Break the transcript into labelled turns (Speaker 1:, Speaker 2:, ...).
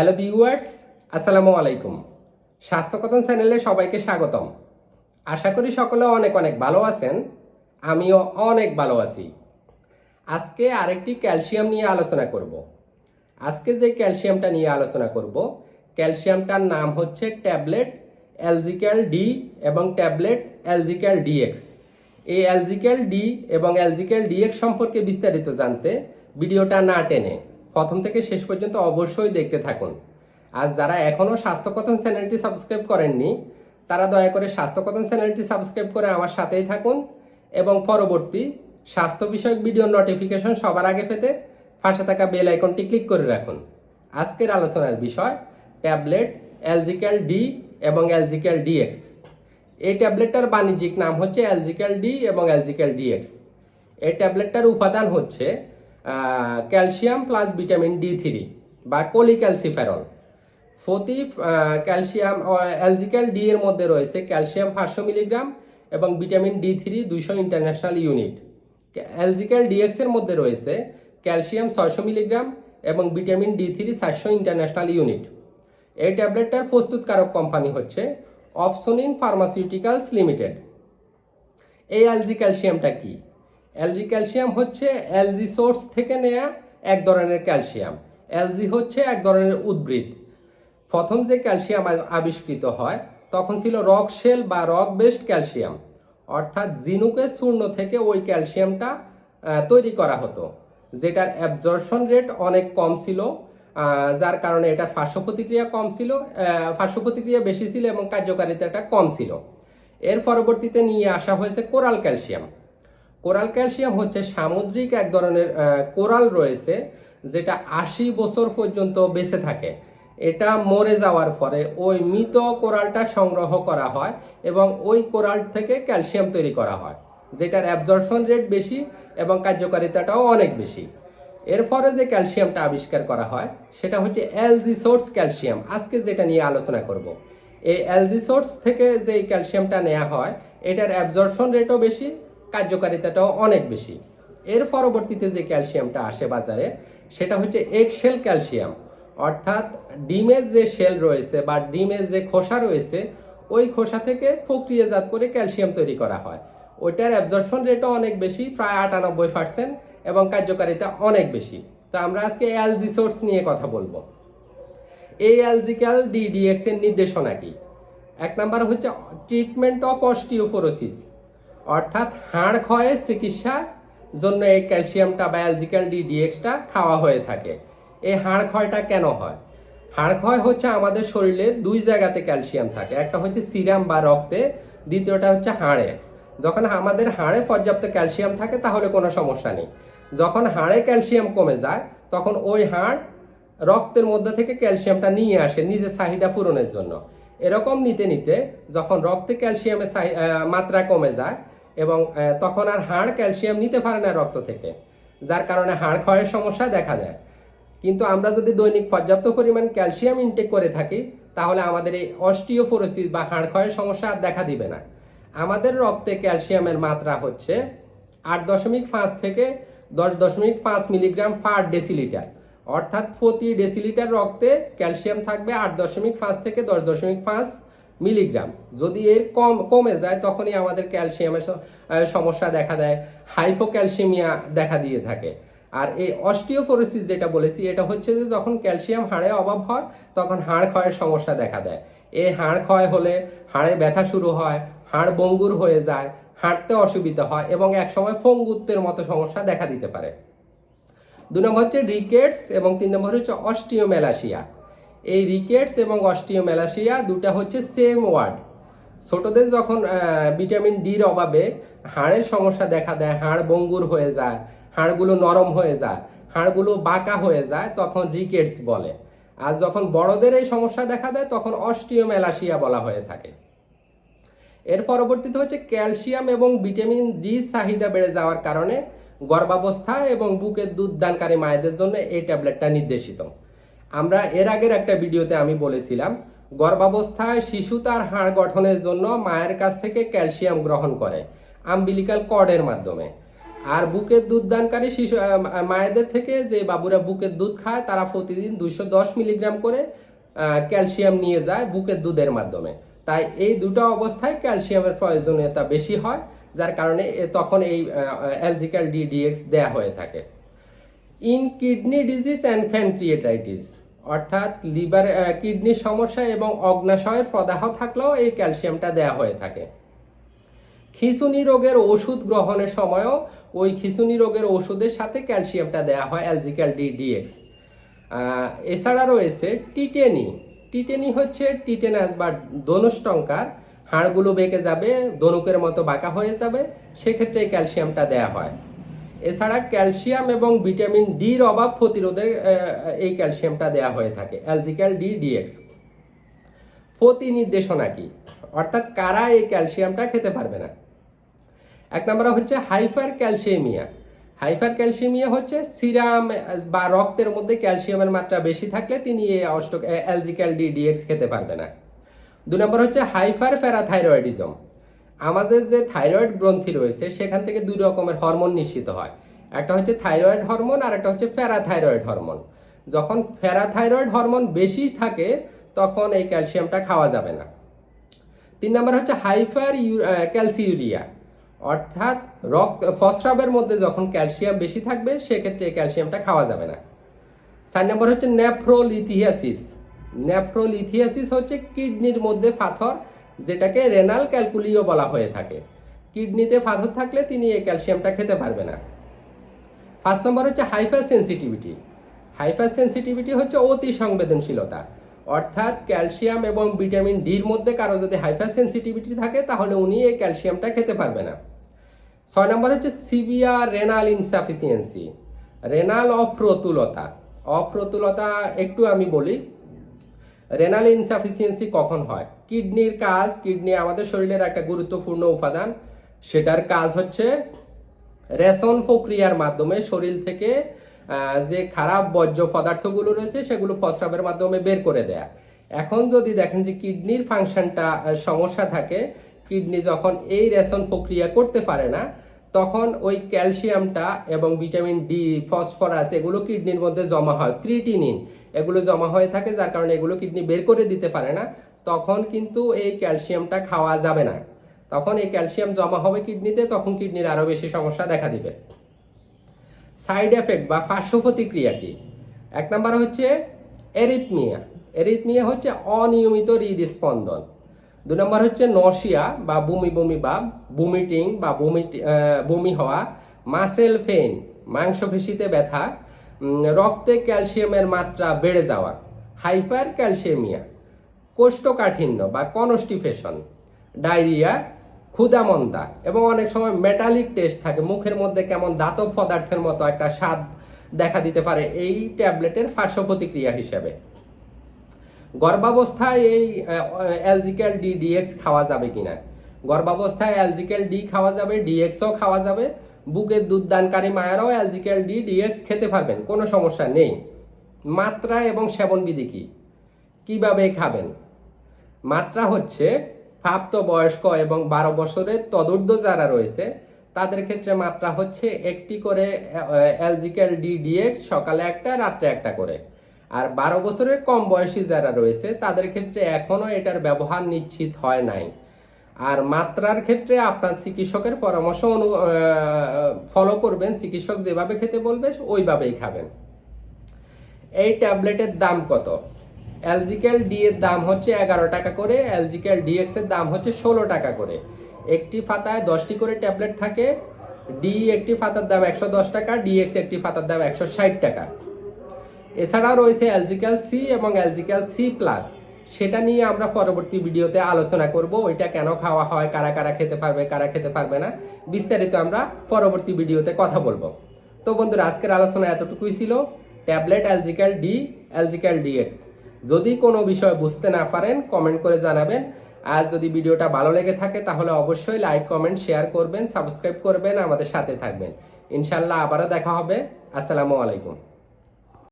Speaker 1: Hello viewers, আসসালামু আলাইকুম। স্বাস্থ্যকথন চ্যানেলে সবাইকে স্বাগতম। আশা করি সকলে অনেক অনেক ভালো আছেন, আমিও অনেক ভালো আছি। আজকে আরেকটি ক্যালসিয়াম নিয়ে আলোচনা করব। আজকে যে ক্যালসিয়ামটা নিয়ে আলোচনা করব, ক্যালসিয়ামটার নাম হচ্ছে ট্যাবলেট এলজিক্যাল ডি এবং ট্যাবলেট এলজিক্যাল ডিএক্স। এই এলজিক্যাল ডি এবং এলজিক্যাল ডিএক্স সম্পর্কে বিস্তারিত জানতে ভিডিওটা না টেনে প্রথম থেকে শেষ পর্যন্ত অবশ্যই দেখতে থাকুন। আর যারা এখনও স্বাস্থ্যকথন চ্যানেলটি সাবস্ক্রাইব করেননি, তারা দয়া করে স্বাস্থ্যকথন চ্যানেলটি সাবস্ক্রাইব করে আমার সাথেই থাকুন এবং পরবর্তী স্বাস্থ্য বিষয়ক ভিডিও নোটিফিকেশন সবার আগে পেতে পাশে থাকা বেল আইকনটি ক্লিক করে রাখুন। আজকের আলোচনার বিষয়, ট্যাবলেট এলজিক্যাল ডি এবং এলজিক্যাল ডিএক্স। এই ট্যাবলেটটার বাণিজ্যিক নাম হচ্ছে এলজিক্যাল ডি এবং এলজিক্যাল ডিএক্স। এই ট্যাবলেটটার উপাদান হচ্ছে calcium plus vitamin D three বা কোলিক্যালসিফেরল আহ, ক্যালসিয়াম এলজিক্যাল ডি এর মধ্যে রয়েছে ক্যালসিয়াম পাঁচশো মিলিগ্রাম এবং ভিটামিন ডি থ্রি দুইশো ইন্টারন্যাশনাল ইউনিট এলজিক্যাল ডিএক্স এর মধ্যে রয়েছে ক্যালসিয়াম ছয়শো মিলিগ্রাম এবং ভিটামিন ডি থ্রি চারশো ইন্টারন্যাশনাল ইউনিট এই ট্যাবলেটটার প্রস্তুতকারক কোম্পানি হচ্ছে অফসোনিন ফার্মাসিউটিক্যালস লিমিটেড। এই এলজি ক্যালসিয়ামটা কি? এলজি ক্যালসিয়াম হচ্ছে এলজি সোর্স থেকে নেয়া এক ধরনের ক্যালসিয়াম এলজি হচ্ছে এক ধরনের উদ্ভিদ। প্রথম যে ক্যালসিয়াম আবিষ্কৃত হয়, তখন ছিল রক শেল বা রক বেসড ক্যালসিয়াম অর্থাৎ জিনুকের চূর্ণ থেকে ওই ক্যালসিয়ামটা তৈরি করা হতো। যেটার অ্যাবজর্পশন রেট অনেক কম ছিল যার কারণে এটার পার্শ্ব প্রতিক্রিয়া কম ছিল পার্শ্ব বেশি ছিল এবং কার্যকারিতাটা কম ছিল। এর পরবর্তীতে নিয়ে আসা হয়েছে কোরাল ক্যালসিয়াম কোরাল ক্যালসিয়াম হচ্ছে সামুদ্রিক এক ধরনের কোরাল রয়েছে, যেটা আশি বছর পর্যন্ত বেঁচে থাকে। এটা মরে যাওয়ার পরে ওই মৃত কোরালটা সংগ্রহ করা হয় এবং ওই কোরাল থেকে ক্যালসিয়াম তৈরি করা হয়, যেটার অ্যাবজর্পশন রেট বেশি এবং কার্যকারিতাটাও অনেক বেশি। এরপরে যে ক্যালসিয়ামটা আবিষ্কার করা হয়, সেটা হচ্ছে এলজি সোর্স ক্যালসিয়াম। আজকে যেটা নিয়ে আলোচনা করব, এই এলজি সোর্স থেকে যে ক্যালসিয়ামটা নেওয়া হয়, এটার অ্যাবজর্পশন রেটও বেশি কার্যকারিতাটাও অনেক বেশি। এর পরবর্তীতে যে ক্যালসিয়ামটা আসে বাজারে, সেটা হচ্ছে এক্সেল ক্যালসিয়াম। অর্থাৎ ডিমের যে শেল রয়েছে বা ডিমের যে খোসা রয়েছে, ওই খোসা থেকে প্রক্রিয়াজাত করে ক্যালসিয়াম তৈরি করা হয়। ওইটার অ্যাবজর্পশন রেটও অনেক বেশি, প্রায় আটানব্বই পার্সেন্ট এবং কার্যকারিতা অনেক বেশি। তো আমরা আজকে এলজি সোর্স নিয়ে কথা বলব। এই অ্যালজিক্যাল ডিডিএক্স এর নির্দেশনা কি? এক নাম্বার হচ্ছে ট্রিটমেন্ট অফ অস্টিওফোরোসিস অর্থাৎ হাড় ক্ষয়ের চিকিৎসার জন্য এই ক্যালসিয়ামটা বা অ্যালজিক্যাল ডিডিএক্সটা খাওয়া হয়ে থাকে। এই হাড় ক্ষয়টা কেন হয়? হাড় ক্ষয় হচ্ছে আমাদের শরীরে দুই জায়গাতে ক্যালসিয়াম থাকে, একটা হচ্ছে সিরাম বা রক্তে, দ্বিতীয়টা হচ্ছে হাড়ে। যখন আমাদের হাড়ে পর্যাপ্ত ক্যালসিয়াম থাকে, তাহলে কোনো সমস্যা নেই। যখন হাড়ে ক্যালসিয়াম কমে যায়, তখন ওই হাড় রক্তের মধ্যে থেকে ক্যালসিয়ামটা নিয়ে আসে নিজের চাহিদা পূরণের জন্য। এরকম নিতে নিতে যখন রক্তে ক্যালসিয়ামের মাত্রা কমে যায় এবং তখন আর হাড় ক্যালসিয়াম নিতে পারে না রক্ত থেকে, যার কারণে হাড় ক্ষয়ের সমস্যা দেখা দেয়। কিন্তু আমরা যদি দৈনিক পর্যাপ্ত পরিমাণ ক্যালসিয়াম ইনটেক করে থাকি, তাহলে আমাদের এই অস্টিওফোরোসিস বা হাড় ক্ষয়ের সমস্যা আর দেখা দিবে না। আমাদের রক্তে ক্যালসিয়ামের মাত্রা হচ্ছে আট দশমিক পাঁচ থেকে দশ দশমিক পাঁচ মিলিগ্রাম পার ডেসিলিটার। অর্থাৎ প্রতি ডেসিলিটার রক্তে ক্যালসিয়াম থাকবে আট দশমিক পাঁচ থেকে দশ দশমিক পাঁচ মিলিগ্রাম। যদি এর কম, কমে যায়, তখনই আমাদের ক্যালসিয়ামের সমস্যা দেখা দেয়, হাইপোক্যালসিমিয়া দেখা দিয়ে থাকে। আর এই অস্টিওপোরোসিস যেটা বলেছি, এটা হচ্ছে যে যখন ক্যালসিয়াম হাড়ে অভাব হয়, তখন হাড় ক্ষয়ের সমস্যা দেখা দেয়। এই হাড় ক্ষয় হলে হাড়ে ব্যথা শুরু হয়, হাড় বঙ্গুর হয়ে যায়, হাঁটতে অসুবিধা হয় এবং একসময় ফঙ্গুত্বের মতো সমস্যা দেখা দিতে পারে। দু নম্বর হচ্ছে রিকেটস এবং তিন নম্বর হচ্ছে অস্টিওমেলাসিয়া। এই রিকেটস এবং অস্টিওমেলাসিয়া দুটা হচ্ছে সেম ওয়ার্ড ছোটদের যখন ভিটামিন ডির অভাবে হাড়ের সমস্যা দেখা দেয়, হাড় বঙ্গুর হয়ে যায়, হাড়গুলো নরম হয়ে যায়, হাড়গুলো বাঁকা হয়ে যায়, তখন রিকেটস বলে। আর যখন বড়দের এই সমস্যা দেখা দেয়, তখন অস্টিওমেলাসিয়া বলা হয়ে থাকে। এর পরবর্তীতে হচ্ছে ক্যালসিয়াম এবং ভিটামিন ডি চাহিদা বেড়ে যাওয়ার কারণে গর্ভাবস্থা এবং বুকের দুধ দানকারী মায়েদের জন্য এই ট্যাবলেটটা নির্দেশিত। আমরা এর আগের একটা ভিডিওতে আমি বলেছিলাম, গর্ভাবস্থায় শিশু তার হাড় গঠনের জন্য মায়ের কাছ থেকে ক্যালসিয়াম গ্রহণ করে, আম্বিলিকাল কর্ডের মাধ্যমে। আর বুকের দুধ দানকারী শিশু মায়েদের থেকে যে বাবুরা বুকের দুধ খায়, তারা প্রতিদিন দুইশো দশ মিলিগ্রাম করে ক্যালসিয়াম নিয়ে যায় বুকের দুধের মাধ্যমে। তাই এই দুটো অবস্থায় ক্যালসিয়ামের প্রয়োজনীয়তা বেশি হয়, যার কারণে তখন এই অ্যালজিক্যাল ডিডিএক্স দেয়া হয়ে থাকে। ইন কিডনি ডিজিজ অ্যান্ড ফ্যান্ট্রিয়েটাইটিস অর্থাৎ লিভার কিডনির সমস্যা এবং অগ্নাশয়ের প্রদাহ থাকলেও এই ক্যালসিয়ামটা দেয়া হয়ে থাকে। খিঁচুনি রোগের ওষুধ গ্রহণের সময়ও ওই খিঁচুনি রোগের ওষুধের সাথে ক্যালসিয়ামটা দেয়া হয়, অ্যালজিক্যাল ডি, ডিএক্স। এছাড়া রয়েছে টিটেনি। টিটেনি হচ্ছে টিটেনাস বা ধনুষ্টঙ্কার হাড়গুলো বেঁকে যাবে, ধনুকের মতো বাঁকা হয়ে যাবে, সেক্ষেত্রে এই ক্যালসিয়ামটা দেয়া হয়। এছাড়া ক্যালসিয়াম এবং ভিটামিন ডির অভাব প্রতিরোধে এই ক্যালসিয়ামটা দেয়া হয়ে থাকে, অ্যালজিক্যাল ডি ডিএক্স। প্রতি নির্দেশনা কি? অর্থাৎ কারা এই ক্যালসিয়ামটা খেতে পারবে না? এক নম্বর হচ্ছে হাইপার ক্যালসিয়ামিয়া হাইপার ক্যালসিয়ামিয়া হচ্ছে সিরাম বা রক্তের মধ্যে ক্যালসিয়ামের মাত্রা বেশি থাকলে তিনি এই অষ্ট অ্যালজিক্যাল ডি ডিএক্স খেতে পারবে না। দু নম্বর হচ্ছে হাইপার প্যারাথাইরয়েডিজম আমাদের যে থাইরয়েড গ্রন্থি রয়েছে, সেখান থেকে দুই রকমের হরমোন নিঃসৃত হয়। একটা হচ্ছে থাইরয়েড হরমোন আর একটা হচ্ছে প্যারাথাইরয়েড হরমোন যখন প্যারাথাইরয়েড হরমোন বেশি থাকে, তখন এই ক্যালসিয়ামটা খাওয়া যাবে না। তিন নম্বর হচ্ছে হাইপার ক্যালসিউরিয়া অর্থাৎ রক্ত ফসরাবের মধ্যে যখন ক্যালসিয়াম বেশি থাকবে, সেক্ষেত্রে এই ক্যালসিয়ামটা খাওয়া যাবে না। চার নম্বর হচ্ছে নেফ্রোলিথিয়াসিস নেফ্রোলিথিয়াসিস হচ্ছে কিডনির মধ্যে পাথর যেটাকে রেনাল ক্যালকুলিও বলা হয়ে থাকে। কিডনিতে পাথর থাকলে তিনি এই ক্যালসিয়ামটা খেতে পারবে না। ফার্স্ট নম্বর হচ্ছে হাইফার সেন্সিটিভিটি হাইফার সেন্সিটিভিটি হচ্ছে অতি সংবেদনশীলতা। অর্থাৎ ক্যালসিয়াম এবং ভিটামিন ডির মধ্যে কারও যদি হাইফার সেন্সিটিভিটি থাকে, তাহলে উনি এই ক্যালসিয়ামটা খেতে পারবে না। ছয় নম্বর হচ্ছে সিভিয়ার রেনাল ইনসাফিসিয়েন্সি। রেনাল অপ্রতুলতা। অপ্রতুলতা একটু আমি বলি রেনাল ইনসাফিসিয়েন্সি কখন হয়? কিডনির কাজ কিডনি আমাদের শরীরের একটা গুরুত্বপূর্ণ উপাদান। সেটার কাজ হচ্ছে রেশন প্রক্রিয়ার মাধ্যমে শরীর থেকে যে খারাপ বর্জ্য পদার্থগুলো রয়েছে, সেগুলো প্রস্রাবের মাধ্যমে বের করে দেয়া। এখন যদি দেখেন যে কিডনির ফাংশনটা সমস্যা থাকে কিডনি যখন এই রেশন প্রক্রিয়া করতে পারে না তখন ওই ক্যালসিয়ামটা এবং ভিটামিন ডি, ফসফরাস এগুলো কিডনির মধ্যে জমা হয়, ক্রিটিনিন এগুলো জমা হয়ে থাকে, যার কারণে এগুলো কিডনি বের করে দিতে পারে না। তখন কিন্তু এই ক্যালসিয়ামটা খাওয়া যাবে না। তখন এই ক্যালসিয়াম জমা হবে কিডনিতে, তখন কিডনির আরও বেশি সমস্যা দেখা দিবে। সাইড এফেক্ট বা পার্শ্ব প্রতিক্রিয়া কি? এক নম্বর হচ্ছে এরিথমিয়া। এরিথমিয়া হচ্ছে অনিয়মিত হৃদস্পন্দন। দু নম্বর হচ্ছে নশিয়া বা বমি বমি ভাব বুমিটিং বা বমি বমি হওয়া মাসেল পেইন মাংসপেশিতে ব্যথা রক্তে ক্যালসিয়ামের মাত্রা বেড়ে যাওয়া হাইপার ক্যালসিয়ামিয়া কোষ্ঠকাঠিন্য বা কনস্টিফেশন ডায়রিয়া, ক্ষুদামন্দা এবং অনেক সময় মেটালিক টেস্ট থাকে। মুখের মধ্যে কেমন দাতব পদার্থের মতো একটা স্বাদ দেখা দিতে পারে এই ট্যাবলেটের পার্শ্ব প্রতিক্রিয়া হিসেবে। গর্ভাবস্থায় এই অ্যালজিক্যাল ডি ডিএক্স খাওয়া যাবে কিনা? গর্ভাবস্থায় অ্যালজিক্যাল ডি খাওয়া যাবে, ডিএক্সও খাওয়া যাবে, বুকের দুধ দানকারী মায়েরাও অ্যালজিক্যাল ডি ডিএক্স খেতে পারবেন, কোনো সমস্যা নেই। মাত্রা এবং সেবনবিধি কী? কীভাবে খাবেন? মাত্রা হচ্ছে প্রাপ্তবয়স্ক এবং বারো বছরের তদূর্ধ্ব যারা রয়েছে, তাদের ক্ষেত্রে মাত্রা হচ্ছে একটি করে অ্যালজিক্যাল ডি ডিএক্স সকালে একটা, রাত্রে একটা করে। আর বারো বছরের কম বয়সী যারা রয়েছে, তাদের ক্ষেত্রে এখনও এটার ব্যবহার নিশ্চিত হয় নাই। আর মাত্রার ক্ষেত্রে আপনার চিকিৎসকের পরামর্শ অনু ফলো করবেন, চিকিৎসক যেভাবে খেতে বলবে, ওইভাবেই খাবেন। এই ট্যাবলেটের দাম কত? অ্যালজিক্যাল ডি এর দাম হচ্ছে এগারো টাকা করে অ্যালজিক্যাল ডিএক্স এর দাম হচ্ছে ষোলো টাকা করে। একটি ফাতায় দশটি করে ট্যাবলেট থাকে ডি একটি ফাতার দাম একশো দশ টাকা ডিএক্স একটি ফাতার দাম একশো ষাট টাকা। এছাড়াও রয়েছে অ্যালজিক্যাল সি এবং অ্যালজিক্যাল সি প্লাস সেটা নিয়ে আমরা পরবর্তী ভিডিওতে আলোচনা করব, ওইটা কেন খাওয়া হয়, কারা কারা খেতে পারবে, কারা খেতে পারবে না, বিস্তারিত আমরা পরবর্তী ভিডিওতে কথা বলব। তো বন্ধুরা, আজকের আলোচনা এতটুকুই ছিল। Tablet Algical D Algical DX যদি কোনো বিষয় বুঝতে না পারেন কমেন্ট করে জানাবেন। আর যদি ভিডিওটা ভালো লেগে থাকে, তাহলে অবশ্যই লাইক কমেন্ট শেয়ার করবেন সাবস্ক্রাইব করবেন, আমাদের সাথে থাকবেন। ইনশাল্লাহ আবারও দেখা হবে। আসসালামু আলাইকুম।